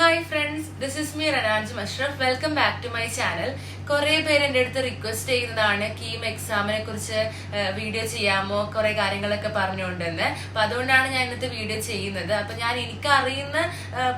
hi friends this is me റനാൻജ് Musharaf welcome back to my channel കുറെ പേര് എന്റെ അടുത്ത് റിക്വസ്റ്റ് ചെയ്യുന്നതാണ് കീം എക്സാമിനെ കുറിച്ച് വീഡിയോ ചെയ്യാമോ കുറെ കാര്യങ്ങളൊക്കെ പറഞ്ഞുകൊണ്ടെന്ന്. അപ്പൊ അതുകൊണ്ടാണ് ഞാൻ ഇന്നത്തെ വീഡിയോ ചെയ്യുന്നത്. അപ്പൊ ഞാൻ എനിക്ക് അറിയുന്ന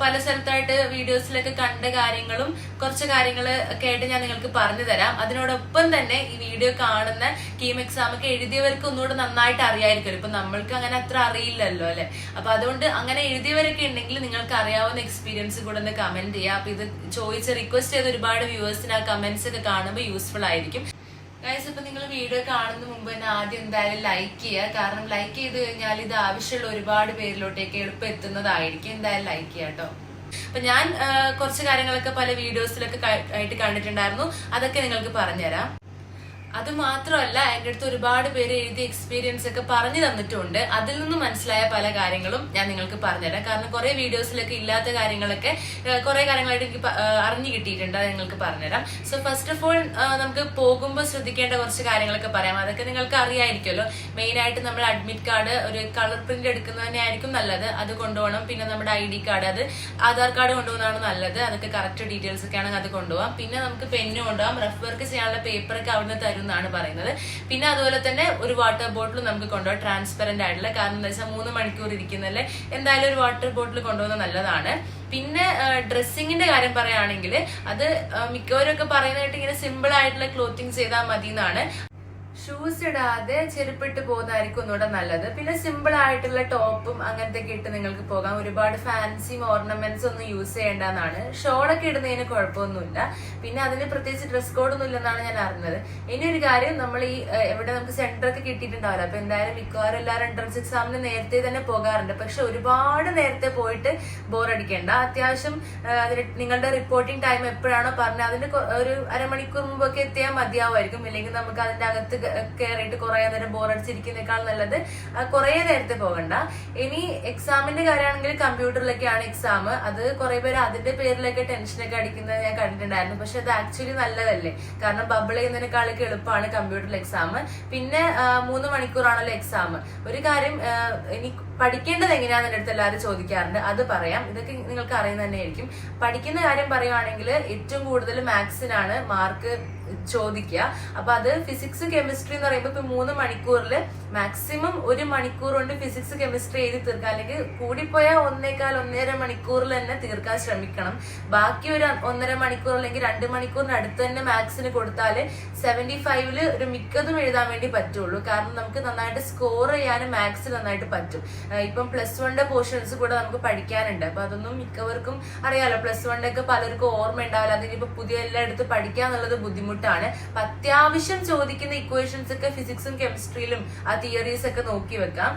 പല സ്ഥലത്തായിട്ട് വീഡിയോസിലൊക്കെ കണ്ട കാര്യങ്ങളും കുറച്ച് കാര്യങ്ങൾ കേട്ട് ഞാൻ നിങ്ങൾക്ക് പറഞ്ഞു തരാം. അതിനോടൊപ്പം തന്നെ ഈ വീഡിയോ കാണുന്ന കീം എക്സാം ഒക്കെ എഴുതിയവർക്ക് ഒന്നുകൂടെ നന്നായിട്ട് അറിയായിരിക്കും ഇപ്പൊ നമ്മൾക്ക് അങ്ങനെ അത്ര അറിയില്ലല്ലോ അല്ലെ? അപ്പൊ അതുകൊണ്ട് അങ്ങനെ എഴുതിയവരൊക്കെ ഉണ്ടെങ്കിൽ നിങ്ങൾക്ക് അറിയാവുന്ന എക്സ്പീരിയൻസ് കൂടെ ഒന്ന് കമന്റ് ചെയ്യാം. അപ്പൊ ഇത് ചോദിച്ച് റിക്വസ്റ്റ് ചെയ്ത ഒരുപാട് വ്യൂവേഴ്സിന് ആ കമന്റ്സ് ഒക്കെ കാണുമ്പോൾ യൂസ്ഫുൾ ആയിരിക്കും. ഗൈസ് ഇപ്പൊ നിങ്ങൾ വീഡിയോ കാണുന്ന മുമ്പ് തന്നെ ആദ്യം എന്തായാലും ലൈക്ക് ചെയ്യുക. കാരണം ലൈക്ക് ചെയ്ത് കഴിഞ്ഞാൽ ഇത് ആവശ്യമുള്ള ഒരുപാട് പേരിലോട്ടേക്ക് എളുപ്പം എത്തുന്നതായിരിക്കും. എന്തായാലും ലൈക്ക് ചെയ്യുക കേട്ടോ. അപ്പൊ ഞാൻ കുറച്ച് കാര്യങ്ങളൊക്കെ പല വീഡിയോസിലൊക്കെ ആയിട്ട് കണ്ടിട്ടുണ്ടായിരുന്നു. അതൊക്കെ നിങ്ങൾക്ക് പറഞ്ഞുതരാം. അത് മാത്രമല്ല എന്റെ അടുത്ത് ഒരുപാട് പേര് എഴുതി എക്സ്പീരിയൻസ് ഒക്കെ പറഞ്ഞു തന്നിട്ടുണ്ട്. അതിൽ നിന്ന് മനസ്സിലായ പല കാര്യങ്ങളും ഞാൻ നിങ്ങൾക്ക് പറഞ്ഞുതരാം കാരണം കുറെ വീഡിയോസിലൊക്കെ ഇല്ലാത്ത കാര്യങ്ങളൊക്കെ കുറെ കാര്യങ്ങളായിട്ട് എനിക്ക് അറിഞ്ഞു കിട്ടിയിട്ടുണ്ട്. അത് നിങ്ങൾക്ക് പറഞ്ഞുതരാം സോ ഫസ്റ്റ് ഓഫ് ഓൾ നമുക്ക് പോകുമ്പോൾ ശ്രദ്ധിക്കേണ്ട കുറച്ച് കാര്യങ്ങളൊക്കെ പറയാം. അതൊക്കെ നിങ്ങൾക്ക് അറിയായിരിക്കുമല്ലോ. മെയിൻ ആയിട്ട് നമ്മൾ അഡ്മിറ്റ് കാർഡ് ഒരു കളർ പ്രിന്റ് എടുക്കുന്നത് തന്നെ ആയിരിക്കും നല്ലത്. അത് കൊണ്ടുപോകണം. പിന്നെ നമ്മുടെ ഐ ഡി കാർഡ് അത് ആധാർ കാർഡ് കൊണ്ടുപോകുന്നതാണ് നല്ലത്. അതൊക്കെ കറക്റ്റ് ഡീറ്റെയിൽസ് ഒക്കെ ആണെങ്കിൽ അത് കൊണ്ടുപോകാം. പിന്നെ നമുക്ക് പെന്ന് കൊണ്ടുപോകാം. റഫ് വർക്ക് ചെയ്യാനുള്ള പേപ്പർ ഒക്കെ അവിടുന്ന് തരും എന്നാണ് പറയുന്നത്. പിന്നെ അതുപോലെ തന്നെ ഒരു വാട്ടർ ബോട്ടിൽ നമുക്ക് കൊണ്ടുപോകാം. ട്രാൻസ്പെറന്റ് ആയിട്ടുള്ള. കാരണം എന്താ വെച്ചാൽ മൂന്ന് മണിക്കൂർ ഇരിക്കുന്നല്ലേ. എന്തായാലും ഒരു വാട്ടർ ബോട്ടിൽ കൊണ്ടുപോകുന്നത് നല്ലതാണ്. പിന്നെ ഡ്രസ്സിങ്ങിന്റെ കാര്യം പറയുകയാണെങ്കിൽ അത് മിക്കവരും ഒക്കെ പറയുന്നതായിട്ട് ഇങ്ങനെ സിമ്പിൾ ആയിട്ടുള്ള ക്ലോത്തിങ് ചെയ്താൽ മതി എന്നാണ് ഷൂസ് ഇടാതെ ചെരുപ്പിട്ട് പോകുന്നതായിരിക്കും ഒന്നുകൂടെ നല്ലത്. പിന്നെ സിമ്പിൾ ആയിട്ടുള്ള ടോപ്പും അങ്ങനത്തെ ഒക്കെ ഇട്ട് നിങ്ങൾക്ക് പോകാം. ഒരുപാട് ഫാൻസിയും ഓർണമെന്റ്സ് ഒന്നും യൂസ് ചെയ്യേണ്ടെന്നാണ് ഷോളൊക്കെ ഇടുന്നതിന് കുഴപ്പമൊന്നുമില്ല. പിന്നെ അതിന് പ്രത്യേകിച്ച് ഡ്രസ് കോഡ് ഒന്നും ഇല്ലെന്നാണ് ഞാൻ അറിഞ്ഞത്. ഇനി ഒരു കാര്യം നമ്മൾ ഈ എവിടെ നമുക്ക് സെന്റർ ഒക്കെ കിട്ടിയിട്ടുണ്ടാവില്ല. അപ്പൊ എന്തായാലും മിക്കവാറും എല്ലാവരും എൻട്രൻസ് എക്സാമിന് നേരത്തെ തന്നെ പോകാറുണ്ട്. പക്ഷെ ഒരുപാട് നേരത്തെ പോയിട്ട് ബോറടിക്കേണ്ട അത്യാവശ്യം നിങ്ങളുടെ റിപ്പോർട്ടിംഗ് ടൈം എപ്പോഴാണോ പറഞ്ഞത്. അതിന്റെ ഒരു അരമണിക്കൂർ മുമ്പൊക്കെ എത്തിയാൽ മതിയാവുമായിരിക്കും. ഇല്ലെങ്കിൽ നമുക്ക് അതിന്റെ അകത്ത് കയറിയിട്ട് കുറെ നേരം ബോറടിച്ചിരിക്കുന്നേക്കാൾ നല്ലത് കുറെ നേരത്തെ പോകണ്ട. ഇനി എക്സാമിന്റെ കാര്യമാണെങ്കിൽ കമ്പ്യൂട്ടറിലൊക്കെയാണ് എക്സാം അത് കുറെ പേര് അതിന്റെ പേരിലൊക്കെ ടെൻഷനൊക്കെ അടിക്കുന്നത് ഞാൻ കണ്ടിട്ടുണ്ടായിരുന്നു. പക്ഷെ അത് ആക്ച്വലി നല്ലതല്ലേ? കാരണം ബബിൾ ചെയ്യുന്നതിനേക്കാളൊക്കെ എളുപ്പമാണ് കമ്പ്യൂട്ടറിൽ എക്സാം പിന്നെ മൂന്ന് മണിക്കൂറാണല്ലോ എക്സാം ഒരു കാര്യം ഇനി പഠിക്കേണ്ടത് എങ്ങനെയാണെന്ന് എന്റെ അടുത്ത് എല്ലാവരും ചോദിക്കാറുണ്ട്. അത് പറയാം. ഇതൊക്കെ നിങ്ങൾക്ക് അറിയുന്നത് തന്നെയായിരിക്കും. പഠിക്കുന്ന കാര്യം പറയുവാണെങ്കിൽ ഏറ്റവും കൂടുതൽ മാത്സിനാണ് മാർക്ക് ചോദിക്കുക. അപ്പൊ അത് ഫിസിക്സ് കെമിസ്ട്രി എന്ന് പറയുമ്പോൾ ഇപ്പൊ മൂന്ന് മണിക്കൂറിൽ മാക്സിമം ഒരു മണിക്കൂർ കൊണ്ട് ഫിസിക്സ് കെമിസ്ട്രി എഴുതി തീർക്കുക. അല്ലെങ്കിൽ കൂടിപ്പോയാൽ ഒന്നേക്കാൽ ഒന്നര മണിക്കൂറിൽ തന്നെ തീർക്കാൻ ശ്രമിക്കണം. ബാക്കി ഒരു ഒന്നര മണിക്കൂർ അല്ലെങ്കിൽ രണ്ട് മണിക്കൂറിന് അടുത്ത് തന്നെ മാത്സിന് കൊടുത്താൽ സെവന്റി ഫൈവിൽ ഒരു മിക്കതും എഴുതാൻ വേണ്ടി പറ്റുള്ളൂ. കാരണം നമുക്ക് നന്നായിട്ട് സ്കോർ ചെയ്യാനും മാത്സ് നന്നായിട്ട് പറ്റും. ഇപ്പം പ്ലസ് വണ്ണിന്റെ പോർഷൻസ് കൂടെ നമുക്ക് പഠിക്കാനുണ്ട്. അപ്പൊ അതൊന്നും മിക്കവർക്കും അറിയാലോ പ്ലസ് വണ്ണിന്റെ ഒക്കെ പലർക്കും ഓർമ്മ ഉണ്ടാവില്ല അതിനിപ്പോ പുതിയ എല്ലാം എടുത്ത് പഠിക്കുക എന്നുള്ളത് ബുദ്ധിമുട്ടാണ്. അപ്പൊ അത്യാവശ്യം ചോദിക്കുന്ന ഇക്വേഷൻസ് ഒക്കെ ഫിസിക്സും കെമിസ്ട്രിയിലും ആ തിയറീസ് ഒക്കെ നോക്കി വെക്കാം.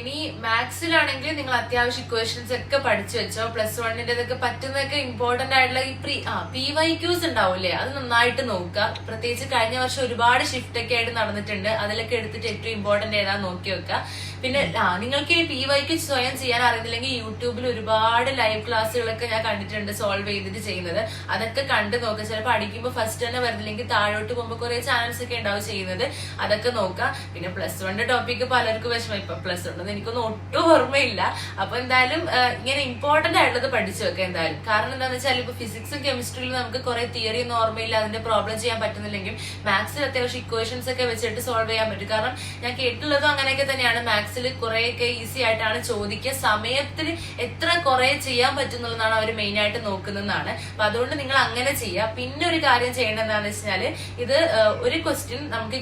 ഇനി മാത്സിലാണെങ്കിൽ നിങ്ങൾ അത്യാവശ്യം ഇക്വേഷൻസ് ഒക്കെ പഠിച്ചു വെച്ചോ. പ്ലസ് വണ്ണിന്റെ ഇതൊക്കെ പറ്റുന്നതൊക്കെ ഇമ്പോർട്ടന്റ് ആയിട്ടുള്ള ഈ പ്രീ ആ പി വൈ ക്യൂസ് ഉണ്ടാവില്ലേ? അത് നന്നായിട്ട് നോക്കുക. പ്രത്യേകിച്ച് കഴിഞ്ഞ വർഷം ഒരുപാട് ഷിഫ്റ്റ് ഒക്കെ ആയിട്ട് നടന്നിട്ടുണ്ട്. അതിലൊക്കെ എടുത്തിട്ട് ഏറ്റവും ഇമ്പോർട്ടന്റ് ഏതാ നോക്കി വെക്കുക. പിന്നെ ആ നിങ്ങൾക്ക് ഈ പി വൈക്ക് സ്വയം ചെയ്യാൻ അറിയുന്നില്ലെങ്കിൽ യൂട്യൂബിൽ ഒരുപാട് ലൈവ് ക്ലാസ്സുകളൊക്കെ ഞാൻ കണ്ടിട്ടുണ്ട് സോൾവ് ചെയ്തിട്ട് ചെയ്യുന്നത്. അതൊക്കെ കണ്ട് നോക്കുക ചിലപ്പോൾ അടിക്കുമ്പോൾ ഫസ്റ്റ് തന്നെ വരുന്നില്ലെങ്കിൽ താഴോട്ട് പോകുമ്പോൾ കുറെ ചാനൽസ് ഒക്കെ ഉണ്ടാവും ചെയ്യുന്നത്. അതൊക്കെ നോക്കാം. പിന്നെ പ്ലസ് വണ്ണിന്റെ ടോപ്പിക്ക് പലർക്കും വിഷമം. ഇപ്പൊ പ്ലസ് വൺ എനിക്കൊന്നും ഒട്ടും ഓർമ്മയില്ല. അപ്പൊ എന്തായാലും ഇങ്ങനെ ഇമ്പോർട്ടന്റ് ആയിട്ടുള്ളത് പഠിച്ചു വെക്കാം എന്തായാലും. കാരണം എന്താണെന്ന് വെച്ചാൽ ഇപ്പൊ ഫിസിക്സും കെമിസ്ട്രിയിലും നമുക്ക് കുറെ തിയറി ഒന്നും ഓർമ്മയില്ല. അതിന്റെ പ്രോബ്ലം ചെയ്യാൻ പറ്റുന്നില്ലെങ്കിൽ മാത്സിൽ അത്യാവശ്യം ഇക്വേഷൻസ് ഒക്കെ വെച്ചിട്ട് സോൾവ് ചെയ്യാൻ പറ്റും. കാരണം ഞാൻ കേട്ടുള്ളതും അങ്ങനെയൊക്കെ തന്നെയാണ്. മാത്സിൽ കുറെയൊക്കെ ഈസി ആയിട്ടാണ് ചോദിക്കുക. സമയത്തിന് എത്ര കുറെ ചെയ്യാൻ പറ്റുന്നുള്ളതാണ് അവർ മെയിൻ ആയിട്ട് നോക്കുന്നതാണ് അപ്പൊ അതുകൊണ്ട് നിങ്ങൾ അങ്ങനെ ചെയ്യുക. പിന്നെ ഒരു കാര്യം ചെയ്യേണ്ടത് എന്താണെന്ന് വെച്ചാൽ ഇത് ഒരു ക്വസ്റ്റ്യൻ നമുക്ക്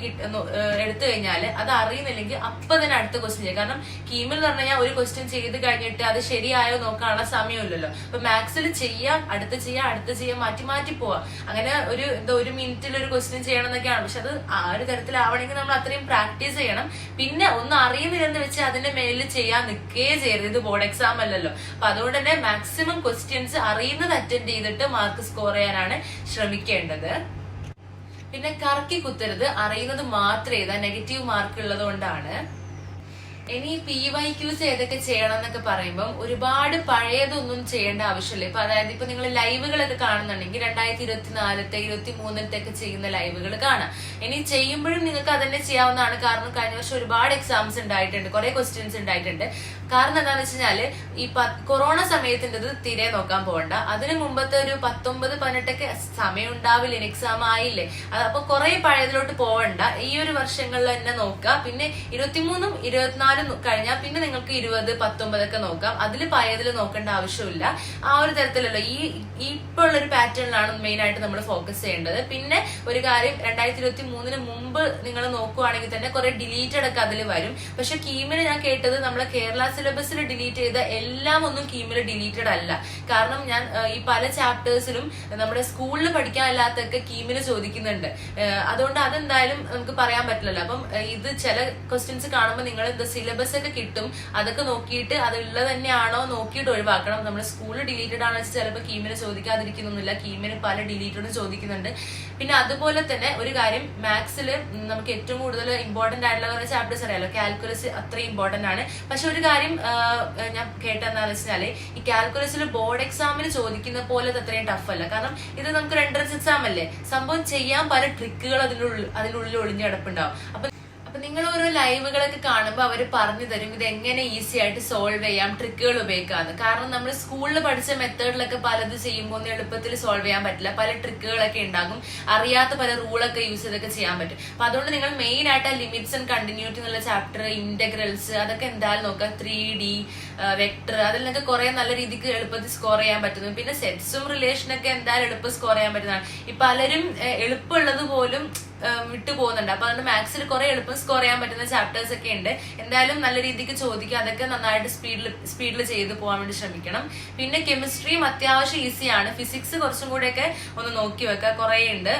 എടുത്തു കഴിഞ്ഞാൽ അത് അറിയുന്നില്ലെങ്കിൽ അപ്പൊ തന്നെ അടുത്ത ക്വസ്റ്റ്യൻ ചെയ്യുക. കാരണം കീമിൽ എന്ന് പറഞ്ഞു കഴിഞ്ഞാൽ ഒരു ക്വസ്റ്റ്യൻ ചെയ്ത് കഴിഞ്ഞിട്ട് അത് ശരിയായോ നോക്കാനുള്ള സമയമില്ലല്ലോ. അപ്പൊ മാത്സിൽ ചെയ്യാം അടുത്ത് ചെയ്യാം അടുത്ത് ചെയ്യാം മാറ്റി മാറ്റി പോവാം. അങ്ങനെ ഒരു എന്താ ഒരു മിനിറ്റിൽ ഒരു ക്വസ്റ്റ്യൻ ചെയ്യണം എന്നൊക്കെയാണ്. പക്ഷെ അത് ആ ഒരു തരത്തിലാവണമെങ്കിൽ നമ്മൾ അത്രയും പ്രാക്ടീസ് ചെയ്യണം. പിന്നെ ഒന്നും അറിയുന്നില്ലെന്ന് വെച്ച് അതിന്റെ മേലിൽ ചെയ്യാൻ നിൽക്കേ ചെയ്യരുത്. ഇത് ബോർഡ് എക്സാം അല്ലല്ലോ. അപ്പൊ അതുകൊണ്ട് തന്നെ മാക്സിമം ക്വസ്റ്റ്യൻസ് അറിയുന്നത് അറ്റൻഡ് ചെയ്തിട്ട് മാർക്ക് സ്കോർ ചെയ്യാനാണ് ശ്രമിക്കേണ്ടത്. പിന്നെ കറക്കി കുത്തരുത്. അറിയുന്നത് മാത്രമേ എഴുതാൻ നെഗറ്റീവ് മാർക്ക് ഉള്ളത് കൊണ്ടാണ് ഇനി പി വൈ ക്യൂസ് ഏതൊക്കെ ചെയ്യണം എന്നൊക്കെ പറയുമ്പോൾ ഒരുപാട് പഴയതൊന്നും ചെയ്യേണ്ട ആവശ്യമില്ല. ഇപ്പൊ അതായത് ഇപ്പൊ നിങ്ങൾ ലൈവുകളൊക്കെ കാണുന്നുണ്ടെങ്കിൽ രണ്ടായിരത്തി ഇരുപത്തിനാലത്തെ ഇരുപത്തി മൂന്നിലത്തെ ഒക്കെ ചെയ്യുന്ന ലൈവുകൾ കാണാം. ഇനി ചെയ്യുമ്പോഴും നിങ്ങൾക്ക് അതന്നെ ചെയ്യാവുന്നതാണ്. കാരണം കഴിഞ്ഞ വർഷം ഒരുപാട് എക്സാംസ് ഉണ്ടായിട്ടുണ്ട്. കുറെ ക്വസ്റ്റ്യൻസ് ഉണ്ടായിട്ടുണ്ട്. കാരണം എന്താണെന്ന് വെച്ച് കഴിഞ്ഞാൽ ഈ കൊറോണ സമയത്തിന്റെത് തിരെ നോക്കാൻ പോകണ്ട അതിന് മുമ്പത്തെ ഒരു പത്തൊമ്പത് പതിനെട്ടൊക്കെ സമയം ഉണ്ടാവില്ല എക്സാം ആയില്ലേ. അപ്പൊ കുറെ പഴയതിലോട്ട് പോവണ്ട. ഈ ഒരു വർഷങ്ങളിൽ തന്നെ നോക്കുക. പിന്നെ ഇരുപത്തിമൂന്നും ഇരുപത്തിനാലും കഴിഞ്ഞാൽ പിന്നെ നിങ്ങൾക്ക് ഇരുപത് പത്തൊമ്പതൊക്കെ നോക്കാം. അതിൽ പഴയതിൽ നോക്കേണ്ട ആവശ്യമില്ല. ആ ഒരു തരത്തിലല്ല ഈ ഇപ്പോൾ ഉള്ള ഒരു പാറ്റേണിലാണ് മെയിൻ ആയിട്ട് നമ്മൾ ഫോക്കസ് ചെയ്യേണ്ടത്. പിന്നെ ഒരു കാര്യം രണ്ടായിരത്തി ഇരുപത്തി മൂന്നിന് മുമ്പ് നിങ്ങൾ നോക്കുവാണെങ്കിൽ തന്നെ കുറെ ഡിലീറ്റഡ് ഒക്കെ അതിൽ വരും. പക്ഷെ കീമിന് ഞാൻ കേട്ടത് നമ്മളെ കേരള സിലബസിൽ ഡിലീറ്റ് ചെയ്ത എല്ലാം ഒന്നും കീമിൽ ഡിലീറ്റഡ് അല്ല. കാരണം ഞാൻ ഈ പല ചാപ്റ്റേഴ്സിലും നമ്മുടെ സ്കൂളിൽ പഠിക്കാനല്ലാത്തൊക്കെ കീമിന് ചോദിക്കുന്നുണ്ട്. അതുകൊണ്ട് അതെന്തായാലും നമുക്ക് പറയാൻ പറ്റില്ലല്ലോ. അപ്പം ഇത് ചില ക്വസ്റ്റ്യൻസ് കാണുമ്പോൾ നിങ്ങൾ എന്താ സിലബസ് ഒക്കെ കിട്ടും. അതൊക്കെ നോക്കിയിട്ട് അതുള്ളത് തന്നെയാണോ നോക്കിയിട്ട് ഒഴിവാക്കണം. നമ്മുടെ സ്കൂൾ ഡിലീറ്റഡ് ആണെന്ന് വെച്ചാൽ ചിലപ്പോൾ കീമിന് ചോദിക്കാതിരിക്കുന്നൊന്നുമില്ല. കീമിന് പല ഡിലീറ്റഡും ചോദിക്കുന്നുണ്ട്. പിന്നെ അതുപോലെ തന്നെ ഒരു കാര്യം മാത്സിൽ നമുക്ക് ഏറ്റവും കൂടുതൽ ഇമ്പോർട്ടന്റ് ആയിട്ടുള്ള ചാപ്റ്റേഴ്സ് അറിയാലോ. കാൽക്കുലസ് അത്രയും ഇമ്പോർട്ടന്റ് ആണ്. പക്ഷെ ഒരു കാര്യം ഞാൻ കേട്ടെന്താണെന്ന് വെച്ചാൽ ഈ കാൽക്കുലസിൽ ബോർഡ് എക്സാമിന് ചോദിക്കുന്ന പോലെ അത്രയും ടഫ് അല്ല. കാരണം ഇത് നമുക്ക് എൻട്രൻസ് എക്സാം അല്ലേ? സംഭവം ചെയ്യാൻ പല ട്രിക്കുകൾ അതിനുള്ളിൽ അതിനുള്ളിൽ ഒളിഞ്ഞു കിടപ്പുണ്ടാവും. അപ്പൊ അപ്പൊ നിങ്ങൾ ഓരോ ലൈവുകളൊക്കെ കാണുമ്പോൾ അവർ പറഞ്ഞു തരും ഇത് എങ്ങനെ ഈസി ആയിട്ട് സോൾവ് ചെയ്യാം ട്രിക്കുകൾ ഉപയോഗിക്കാം കാരണം നമ്മൾ സ്കൂളിൽ പഠിച്ച മെത്തേഡിലൊക്കെ പലത് ചെയ്യുമ്പോൾ ഒന്നും എളുപ്പത്തിൽ സോൾവ് ചെയ്യാൻ പറ്റില്ല. പല ട്രിക്കുകളൊക്കെ ഉണ്ടാകും. അറിയാത്ത പല റൂളൊക്കെ യൂസ് ചെയ്തൊക്കെ ചെയ്യാൻ പറ്റും. അപ്പൊ അതുകൊണ്ട് നിങ്ങൾ മെയിൻ ആയിട്ട് ആ ലിമിറ്റ്സ് ആൻഡ് കണ്ടിന്യൂറ്റി എന്നുള്ള ചാപ്റ്റർ ഇന്റഗ്രൽസ് അതൊക്കെ എന്തായാലും നോക്കുക. ത്രീ ഡി വെക്ടർ അതിൽ കുറെ നല്ല രീതിക്ക് എളുപ്പത്തിൽ സ്കോർ ചെയ്യാൻ പറ്റുന്നു. പിന്നെ സെറ്റ്സും റിലേഷനൊക്കെ എന്തായാലും എളുപ്പം സ്കോർ ചെയ്യാൻ പറ്റുന്നതാണ്. ഈ പലരും എളുപ്പമുള്ളത് പോലും വിട്ടു പോകുന്നുണ്ട് അപ്പൊ അതുകൊണ്ട് മാത്സിൽ കുറെ എളുപ്പം സ്കോർ ചെയ്യാൻ പറ്റുന്ന ചാപ്റ്റേഴ്സ് ഒക്കെ ഉണ്ട്. എന്തായാലും നല്ല രീതിക്ക് ചോദിക്കുക. അതൊക്കെ നന്നായിട്ട് സ്പീഡിൽ സ്പീഡിൽ ചെയ്ത് പോകാൻ വേണ്ടി ശ്രമിക്കണം. പിന്നെ കെമിസ്ട്രിയും അത്യാവശ്യം ഈസിയാണ് ഫിസിക്സ് കുറച്ചും കൂടെയൊക്കെ ഒന്ന് നോക്കി വെക്കുക. കുറേ ഉണ്ട്.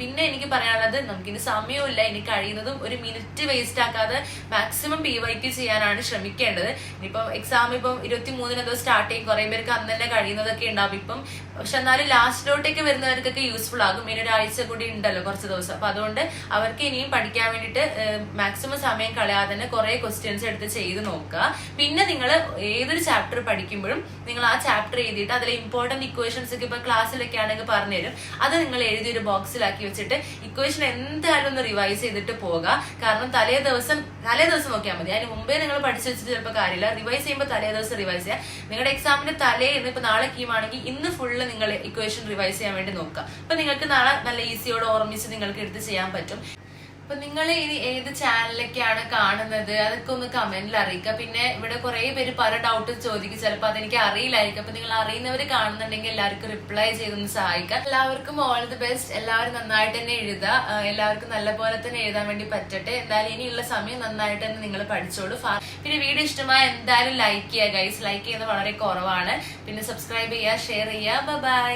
പിന്നെ എനിക്ക് പറയാനുള്ളത് നമുക്കിനി സമയമില്ല ഇനി കഴിയുന്നതും ഒരു മിനിറ്റ് വേസ്റ്റ് ആക്കാതെ മാക്സിമം പി വൈക്ക് ചെയ്യാനാണ് ശ്രമിക്കേണ്ടത്. ഇനിയിപ്പം എക്സാം ഇപ്പം ഇരുപത്തി മൂന്നിന് എന്തോ സ്റ്റാർട്ട് ചെയ്യും. കുറെ പേർക്ക് അന്ന് തന്നെ കഴിയുന്നതൊക്കെ ഉണ്ടാവും. ഇപ്പം പക്ഷെ എന്നാലും ലാസ്റ്റിലോട്ടേക്ക് വരുന്നവർക്കൊക്കെ യൂസ്ഫുൾ ആകും. ഇനി ഒരാഴ്ച കൂടി ഉണ്ടല്ലോ കുറച്ച് ദിവസം. അപ്പൊ അതുകൊണ്ട് അവർക്ക് ഇനിയും പഠിക്കാൻ വേണ്ടിയിട്ട് മാക്സിമം സമയം കളയാതെ തന്നെ കുറെ ക്വസ്റ്റ്യൻസ് എടുത്ത് ചെയ്ത് നോക്കുക. പിന്നെ നിങ്ങൾ ഏതൊരു ചാപ്റ്റർ പഠിക്കുമ്പോഴും നിങ്ങൾ ആ ചാപ്റ്റർ എഴുതിയിട്ട് അതിലെ ഇമ്പോർട്ടന്റ് ഇക്വേഷൻസ് ഒക്കെ ഇപ്പൊ ക്ലാസ്സിലൊക്കെ ആണെങ്കിൽ പറഞ്ഞുതരും അത് നിങ്ങൾ എഴുതി ഒരു ബോക്സിലാക്കി വെച്ചിട്ട് ഇക്വേഷൻ എന്തായാലും ഒന്ന് റിവൈസ് ചെയ്തിട്ട് പോവുക. കാരണം തലേ ദിവസം തലേ ദിവസം നോക്കിയാൽ മതി. അതിന് മുമ്പേ നിങ്ങൾ പഠിച്ചു വെച്ചിട്ട് ചിലപ്പോൾ കാര്യമില്ല. റിവൈസ് ചെയ്യുമ്പോൾ തലേ ദിവസം റിവൈസ് ചെയ്യുക. നിങ്ങളുടെ എക്സാമിന്റെ തലേ ഇന്ന് ഇപ്പൊ നാളെ കീമാണെങ്കിൽ ഇന്ന് ഫുള്ള് നിങ്ങൾ ഇക്വേഷൻ റിവൈസ് ചെയ്യാൻ വേണ്ടി നോക്കുക. അപ്പൊ നിങ്ങൾക്ക് നാളെ നല്ല ഈസിയോട് ഓർമ്മിച്ച് നിങ്ങൾക്ക് എടുത്ത് ചെയ്യാൻ പറ്റും. അപ്പൊ നിങ്ങൾ ഇനി ഏത് ചാനലൊക്കെയാണ് കാണുന്നത്? അതൊക്കെ ഒന്ന് കമന്റിൽ അറിയിക്കുക. പിന്നെ ഇവിടെ കുറെ പേര് പല ഡൗട്ട് ചോദിക്കും. ചിലപ്പോൾ അതെനിക്ക് അറിയില്ലായിരിക്കും. അപ്പൊ നിങ്ങൾ അറിയുന്നവർ കാണുന്നുണ്ടെങ്കിൽ എല്ലാവർക്കും റിപ്ലൈ ചെയ്തൊന്ന് സഹായിക്കുക. എല്ലാവർക്കും ഓൾ ദി ബെസ്റ്റ് എല്ലാവരും നന്നായിട്ട് തന്നെ എഴുതുക. എല്ലാവർക്കും നല്ല പോലെ തന്നെ എഴുതാൻ വേണ്ടി പറ്റട്ടെ. എന്തായാലും ഇനിയുള്ള സമയം നന്നായിട്ട് തന്നെ നിങ്ങൾ പഠിച്ചോളൂ. പിന്നെ വീഡിയോ ഇഷ്ടമായ എന്തായാലും ലൈക്ക് ചെയ്യുക ഗൈസ് ലൈക്ക് ചെയ്യുന്നത് വളരെ കുറവാണ്. പിന്നെ സബ്സ്ക്രൈബ് ചെയ്യുക ഷെയർ ചെയ്യുക. ബൈ